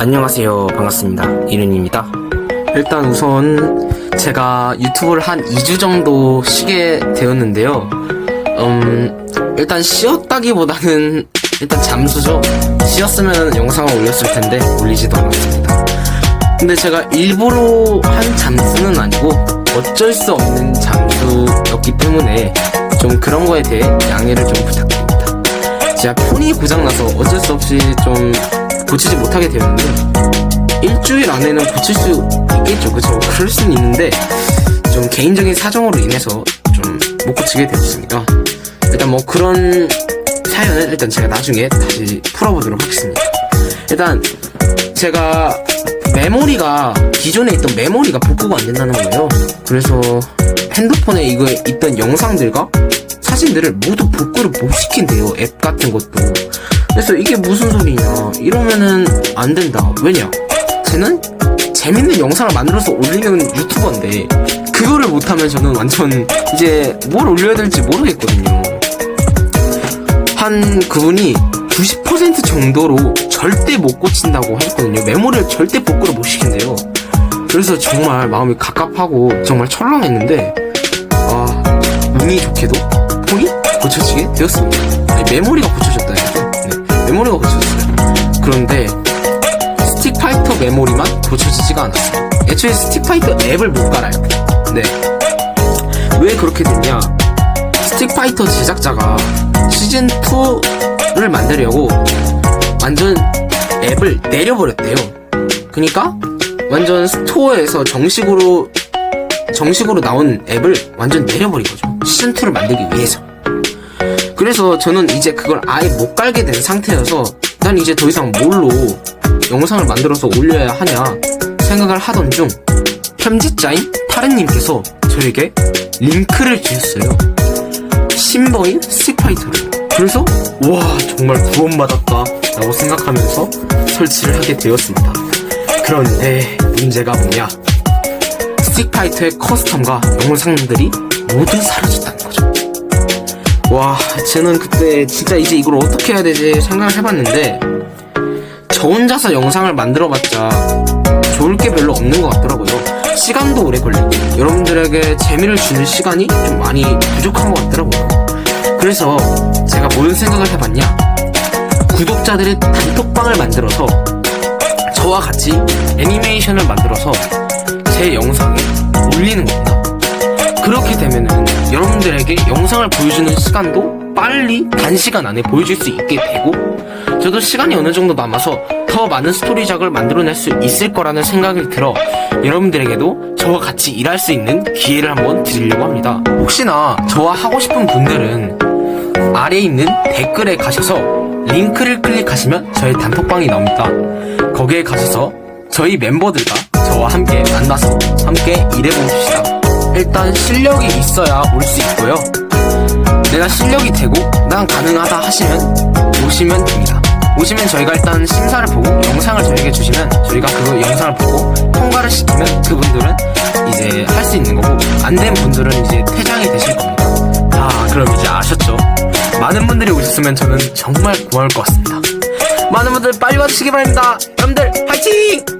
안녕하세요. 반갑습니다. 이른입니다. 일단 우선 제가 유튜브를 한 2주 정도 쉬게 되었는데요. 음, 일단 쉬었다기보다는 일단 잠수죠. 쉬었으면 영상을 올렸을 텐데 올리지도 않았습니다. 근데 제가 일부러 한 잠수는 아니고 어쩔 수 없는 잠수였기 때문에 좀 그런 거에 대해 양해를 좀 부탁드립니다. 제가 폰이 고장나서 어쩔 수 없이 좀 고치지 못하게 되었는데 일주일 안에는 고칠 수 있겠죠. 그쵸? 그럴 수는 있는데 좀 개인적인 사정으로 인해서 좀 못 고치게 되었습니다. 일단 뭐 그런 사연은 일단 제가 나중에 다시 풀어보도록 하겠습니다. 일단 제가 메모리가 기존에 있던 메모리가 복구가 안 된다는 거예요. 그래서 핸드폰에 이거 있던 영상들과 사진들을 모두 복구를 못 시킨대요. 앱 같은 것도 그래서 이게 무슨 소리냐. 이러면은 안 된다. 왜냐? 쟤는 재밌는 영상을 만들어서 올리는 유튜버인데 그거를 못하면 저는 완전 이제 뭘 올려야 될지 모르겠거든요. 한 그분이 90% 정도로 절대 못 고친다고 하셨거든요. 메모리를 절대 복구를 못 시킨대요. 그래서 정말 마음이 갑갑하고 정말 철렁했는데 아 운이 좋게도 폰이 고쳐지게 되었습니다. 아니, 메모리가 네, 메모리가 고쳐졌어요 그런데 스틱파이터 메모리만 고쳐지지가 않았어요 애초에 스틱파이터 앱을 못 깔아요 네. 왜 그렇게 됐냐 스틱파이터 제작자가 시즌2를 만들려고 완전 앱을 내려버렸대요 그니까 완전 스토어에서 정식으로 정식으로 나온 앱을 완전 내려버린 거죠. 시즌2를 만들기 위해서. 그래서 저는 이제 그걸 아예 못 깔게 된 상태여서 난 이제 더 이상 뭘로 영상을 만들어서 올려야 하냐 생각을 하던 중 편집자인 타르님께서 저에게 링크를 주셨어요. 심버인 스틱파이터를. 그래서 와 정말 구원받았다 라고 생각하면서 설치를 하게 되었습니다. 그런데 문제가 뭐냐 스틱파이터의 커스텀과 영상들이 모두 사라졌다는 거죠. 와, 쟤는 그때 진짜 이제 이걸 어떻게 해야 되지 생각을 해봤는데 저 혼자서 영상을 만들어봤자 좋을 게 별로 없는 것 같더라고요. 시간도 오래 걸리고 여러분들에게 재미를 주는 시간이 좀 많이 부족한 것 같더라고요. 그래서 제가 뭔 생각을 해봤냐? 구독자들의 단톡방을 만들어서 저와 같이 애니메이션을 만들어서 제 영상에 올리는 겁니다. 그렇게 되면은 여러분들에게 영상을 보여주는 시간도 빨리 단시간 안에 보여줄 수 있게 되고 저도 시간이 어느 정도 남아서 더 많은 스토리작을 만들어낼 수 있을 거라는 생각이 들어 여러분들에게도 저와 같이 일할 수 있는 기회를 한번 드리려고 합니다. 혹시나 저와 하고 싶은 분들은 아래에 있는 댓글에 가셔서 링크를 클릭하시면 저의 단톡방이 나옵니다. 거기에 가셔서 저희 멤버들과 저와 함께 만나서 함께 일해봅시다. 일단 실력이 있어야 올 수 있고요. 내가 실력이 되고 난 가능하다 하시면 오시면 됩니다. 오시면 저희가 일단 심사를 보고 영상을 저에게 주시면 저희가 그 영상을 보고 통과를 시키면 그분들은 이제 할 수 있는 거고 안 된 분들은 이제 퇴장이 되실 겁니다. 아 그럼 이제 아셨죠? 많은 분들이 오셨으면 저는 정말 고마울 것 같습니다. 많은 분들 빨리 와주시기 바랍니다. 여러분들 파이팅!